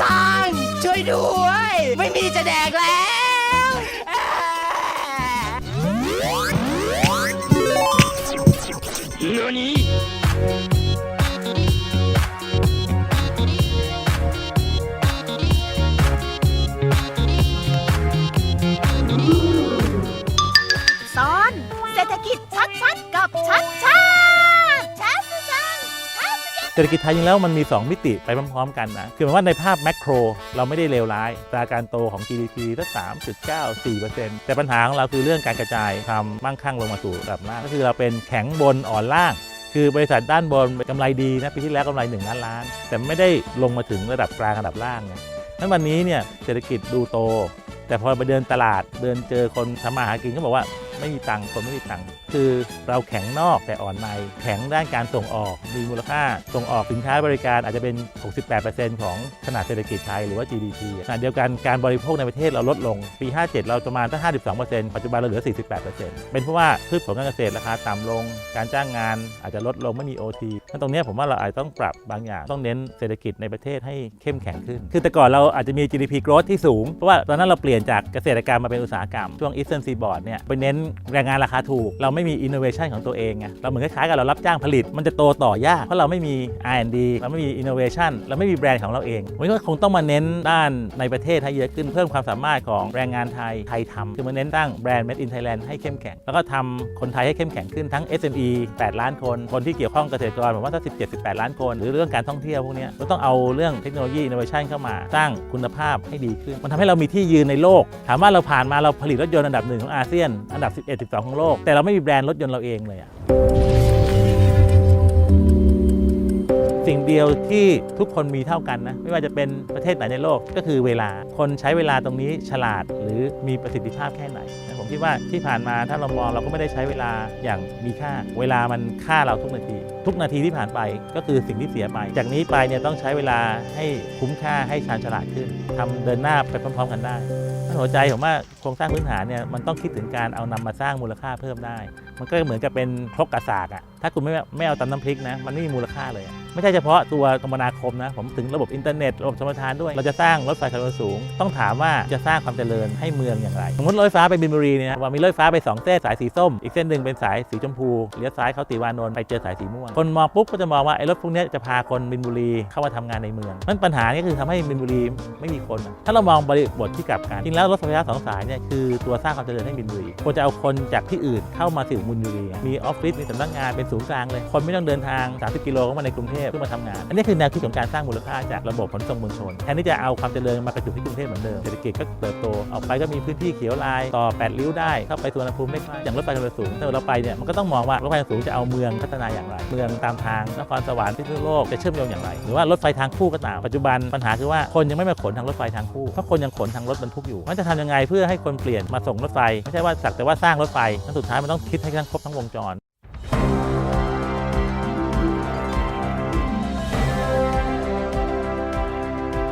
ซังช่วยด้วย ไม่มีจะแดกแล้วอ่าสอน เศรษฐกิจชัดๆกับชัดชาติชัดซัง เศรษฐกิจไทยจริงแล้วมันมี 2 มิติไปพร้อมๆกันนะคือหมายว่าในภาพแมกโครเราไม่ได้เลวร้ายตราการโตของ GDP สัก3.94%แต่ปัญหาของเราคือเรื่องการกระจายความมั่งคั่งลงมาสู่ระดับล่างก็คือเราเป็นแข็งบนอ่อนล่างคือบริษัทด้านบนกำไรดีนะปีที่แล้วกำไร1ล้านล้าน แต่ไม่ได้ลงมาถึงระดับกลางระดับล่างไงนั้นวันนี้เนี่ยเศรษฐกิจดูโต แต่พอไปเดินตลาดเดินเจอคนทำมาหากินก็บอกว่าไม่มีตังค์คนไม่มีตังค์ คือเราแข็งนอกแต่อ่อนใน แข็งด้านการส่งออกมีมูลค่า ส่งออกสินค้าบริการอาจจะเป็น 68%ของขนาดเศรษฐกิจไทยหรือว่า GDP ขณะเดียวกันการบริโภคในประเทศเราลดลง ปี 57 เราประมาณตั้ง52%ปัจจุบันเราเหลือ 48%เป็นเพราะว่าพืชผลการเกษตรราคาต่ำลง การจ้างงานอาจจะลดลงไม่มี OT นั่นตรงนี้ผมว่าเราอาจจะต้องปรับบางอย่างต้องเน้นเศรษฐกิจในประเทศให้เข้มแข็งขึ้น คือแต่ก่อนเราอาจจะมี GDP growth ที่สูง เพราะว่าตอนนั้นเราเปลี่ยนจากเกษตรกรรมมาเป็นอุตสาหกรรมช่วง Eastern Seaboard เนี่ยไปเน้นแรงงานราคาถูกเราไม่มี innovation ของตัวเองไงเราเหมือนคล้ายๆกับเรารับจ้างผลิต มันจะโตต่อยากเพราะเราไม่มี R&D เราไม่มี innovation เราไม่มีแบรนด์ของเราเองวันก็คงต้องมาเน้นด้านในประเทศให้เยอะขึ้นเพิ่มความสามารถของแรงงานไทยไทยทำคือมาเน้นตั้งแบรนด์ Made in Thailand ให้เข้มแข็ง แล้วก็ทำคนไทยให้เข้มแข็งขึ้นทั้ง SME 8 ล้านคน คนที่เกี่ยวข้องเกษตรกรผมว่าถ้า17 18 ล้านคน หรือเรื่องการท่องเที่ยวพวกนี้ยก็ต้องเอาเรื่องเทคโนโลยี innovation เข้ามาสร้างคุณภาพให้ดีขึ้น มันทำให้เรามีที่ยืนในโลก ถามว่าเราผ่านมาเราผลิตรถยนต์อันดับหนึ่งของอาเซียนอันดับ 11 12 ของโลกแต่เราไม่มีแบรนด์รถยนต์เราเองเลยอะสิ่งเดียวที่ทุกคนมีเท่ากันนะ ไม่ว่าจะเป็นประเทศไหนในโลกก็คือเวลาคนใช้เวลาตรงนี้ฉลาดหรือมีประสิทธิภาพแค่ไหนนะผมคิดว่าที่ผ่านมาถ้าเรามองเราก็ไม่ได้ใช้เวลาอย่างมีค่า เวลามันค่าเราทุกนาที ทุกนาทีที่ผ่านไปก็คือสิ่งที่เสียไป จากนี้ไปเนี่ยต้องใช้เวลาให้คุ้มค่าให้ชาญฉลาดขึ้นทำเดินหน้าไปพร้อม ๆ กันได้ หัวใจผมว่าโครงสร้างพื้นฐานเนี่ยมันต้องคิดถึงการเอานำมาสร้างมูลค่าเพิ่มได้มันก็เหมือนกับเป็นครกกระสากอะถ้าคุณไม่ไม่เอาตำน้ำพริกนะ มันไม่มีมูลค่าเลยอะไม่ใช่เฉพาะตัวคมนาคมนะ ผมถึงระบบอินเทอร์เน็ต ระบบชมทานด้วย เราจะสร้างรถไฟความเร็วสูง ต้องถามว่าจะสร้างความเจริญให้เมืองอย่างไร สมมติรถไฟฟ้าไปบินบุรีเนี่ยว่ามีรถไฟฟ้าไปสองเส้นสายสีส้ม อีกเส้นหนึ่งเป็นสายสีชมพู เลี้ยวซ้ายเข้าตีวานนท์ไปเจอสายสีม่วง คนมองปุ๊บก็จะมองว่าไอ้รถพวกนี้จะพาคนบินบุรีเข้ามาทำงานในเมืองนั่นปัญหานี่คือทำให้บินบุรีไม่มีคน ถ้าเรามองบริบทที่กลับกันจริงแล้วรถไฟฟ้าสองสายเนี่ยคือตัวสร้างความเจริญให้บินบุรีควรจะเอาคนจากที่อื่นเข้ามาสู่บินบุรีมีออฟฟิศมีสำนักงานเป็นศูนย์กลางเลย คนไม่ต้องเดินทาง 30 กิโลเข้ามาในกรุงเทพเพื่อมาทำงาน อันนี้คือแนวคิดของการสร้างมูลค่าจากระบบขนส่งมวลชนแทนที่จะเอาความเจริญมากระจุกที่กรุงเทพเหมือนเดิมเศรษฐกิจก็เติบโตออกไปก็มีพื้นที่เขียวลายต่อ 8 ริ้วได้เข้าไปสุวรรณภูมิได้อย่างรถไฟความเร็วสูงถ้าเราไปเนี่ยมันก็ต้องมองว่ารถไฟความสูงจะเอาเมืองพัฒนาอย่างไร เมืองตามทางนครสวรรค์พิษณุโลกจะเชื่อมโยงอย่างไร หรือว่ารถไฟทางคู่ก็ตามปัจจุบันปัญหาคือว่าคนยังไม่มาขนทางรถไฟทางคู่เพราะคนยังขนทางรถบรรทุกอยู่มันจะทำยังไงเพื่อให้คนเปลี่ยนมาส่งรถไฟไม่ใช่ว่าสักแต่ว่าสร้างรถไฟแล้วสุดท้ายมันต้องคิดให้ทั้งครบทั้งวงจร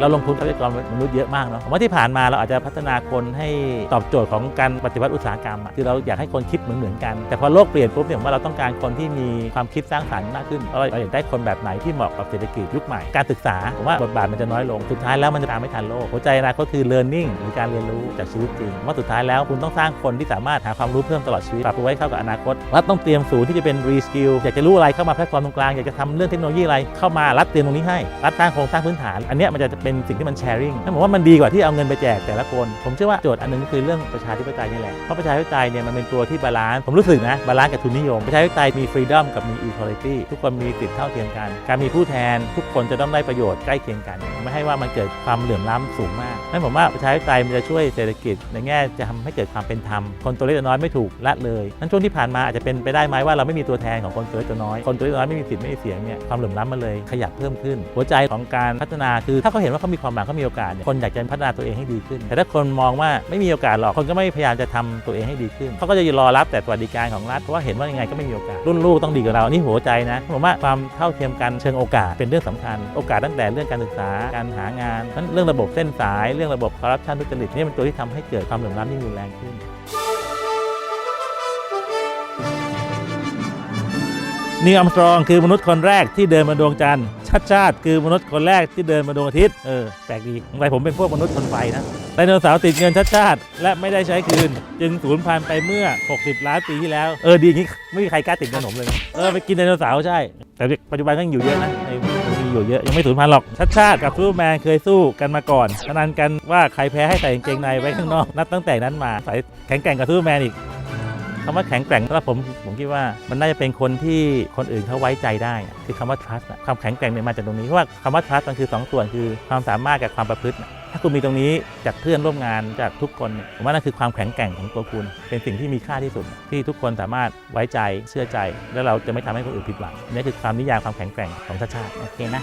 เราลงทุนทรัพยากรมนุษย์เยอะมากเนาะผมว่าที่ผ่านมาเราอาจจะพัฒนาคนให้ตอบโจทย์ของการปฏิวัติอุตสาหกรรมอะคือเราอยากให้คนคิดเหมือนเหมือนๆกัน แต่พอโลกเปลี่ยนปุ๊บเนี่ยผมว่าเราต้องการคนที่มีความคิดสร้างสรรค์มากขึ้นเราอยากได้คนแบบไหนที่เหมาะกับเศรษฐกิจยุคใหม่การศึกษาผมว่าบทบาทมันจะน้อยลงสุดท้ายแล้วมันจะตามไม่ทันโลกหัวใจอนาคตคือ learning หรือการเรียนรู้จากชีวิตจริงว่าสุดท้ายแล้วคุณต้องสร้างคนที่สามารถหาความรู้เพิ่มตลอดชีวิตปรับตัวไว้เข้ากับอนาคตว่าต้องเตรียมศูนย์ที่จะเป็น reskill อยากจะรู้อะไรเข้ามาแพลตฟอร์มตรงกลางอยากจะทำเรื่องเทคโนโลยีอะไรเข้ามารัฐเตรียมตรงนี้ให้รัฐสร้างโครงสร้างพื้นฐาน อันนี้มันจะเป็นสิ่งที่มัน sharing นั่นผมว่ามันดีกว่าที่เอาเงินไปแจกแต่ละคน ผมเชื่อว่าโจทย์อันหนึงก็คือเรื่องประชาธิปไตยนี่แหละ เพราะประชาธิปไตยเนี่ยมันเป็นตัวที่บาลานซ์ ผมรู้สึกนะบาลานซ์กับทุนนิยม ประชาธิปไตยมี freedom กับมี equality ทุกคนมีสิทธิเท่าเทียมกัน การมีผู้แทนทุกคนจะต้องได้ประโยชน์ใกล้เคียงกัน ไม่ให้ว่ามันเกิดความเหลื่อมล้ำสูงมากนั่นผมว่าประชาธิปไตยมันจะช่วยเศรษฐกิจ ในแง่จะทำให้เกิดความเป็นธรรม คนตัวเล็กตัวน้อยไม่ถูกละเลยนั่นช่วงที่ผ่านมาอาจจะเป็นไปได้ไหมว่าเราไม่มีตัวแทนของคนตัวเล็กตัวน้อย คนตัวเล็กตัวน้อยไม่มีสิทธิ์ไม่มีเสียงเนี่ยความเหลื่อมล้ำมันเลยขยับเพิ่มขึ้น หัวใจของการพัฒนาคือถ้าเขาเห็นว่าเขามีความหวังเขามีโอกาสคนอยากจะพัฒนาตัวเองให้ดีขึ้น แต่ถ้าคนมองว่าไม่มีโอกาสหรอกคนก็ไม่พยายามจะทำตัวเองให้ดีขึ้นเขาก็จะรอรับแต่สวัสดิการของรัฐเพราะว่าเห็นว่ายังไงก็ไม่มีโอกาสรุ่นลูกต้องดีกว่าเรานี่หัวใจนะผมว่าความเท่าเทียมกันเชิงโอกาสเป็นเรื่องสำคัญ โอกาสตั้งแต่เรื่องการศึกษาการหางานนั้นเรื่องระบบเส้นสาย เรื่องระบบคอร์รัปชันทุจริตนี่เป็นตัวที่ทำให้เกิดความเหลื่อมล้ำที่รุนแรงขึ้น นีอัมสตรองคือมนุษย์คนแรกที่เดินมาดวงจันทร์ชาติชาติคือมนุษย์คนแรกที่เดินมาดวงอาทิตย์เออแปลกดีสงสัยผมเป็นพวกมนุษย์คนไฟนะไดโนเสาร์ติดเงินชาติชาติ และไม่ได้ใช้คืน จึงสูญพันธุ์ไปเมื่อ 60 ล้านปีที่แล้ว เออดีอย่างนี้ไม่มีใครกล้าติดเงินผมเลย เออไปกินไดโนเสาร์ใช่ แต่ปัจจุบันก็ยังอยู่เยอะนะในมีอยู่เยอะยังไม่สูญพันธุ์หรอกชาติชาติกับซูเปอร์แมนเคยสู้กันมาก่อนพนันกันว่าใครแพ้ให้ใส่กางเกงในไว้ข้างนอกนับตั้งแต่นั้นมาใส่แข็งแกร่งกับซูเปอร์แมนอีก คำว่าแข็งแกร่งสำหรับผมผมคิดว่ามันน่าจะเป็นคนที่คนอื่นเขาไว้ใจได้อะคือคำว่า trust อะความแข็งแกร่งเนี่ยมาจากตรงนี้เพราะว่าคำว่า trust มันคือสองส่วนคือความสามารถกับความประพฤติอะถ้าคุณมีตรงนี้จากเพื่อนร่วมงานจากทุกคนเนี่ยผมว่านั่นคือความแข็งแกร่งของตัวคุณ เป็นสิ่งที่มีค่าที่สุด ที่ทุกคนสามารถไว้ใจเชื่อใจ แล้วเราจะไม่ทำให้คนอื่นผิดหวังนี่คือความนิยามความแข็งแกร่งของชาติชาติโอเคนะ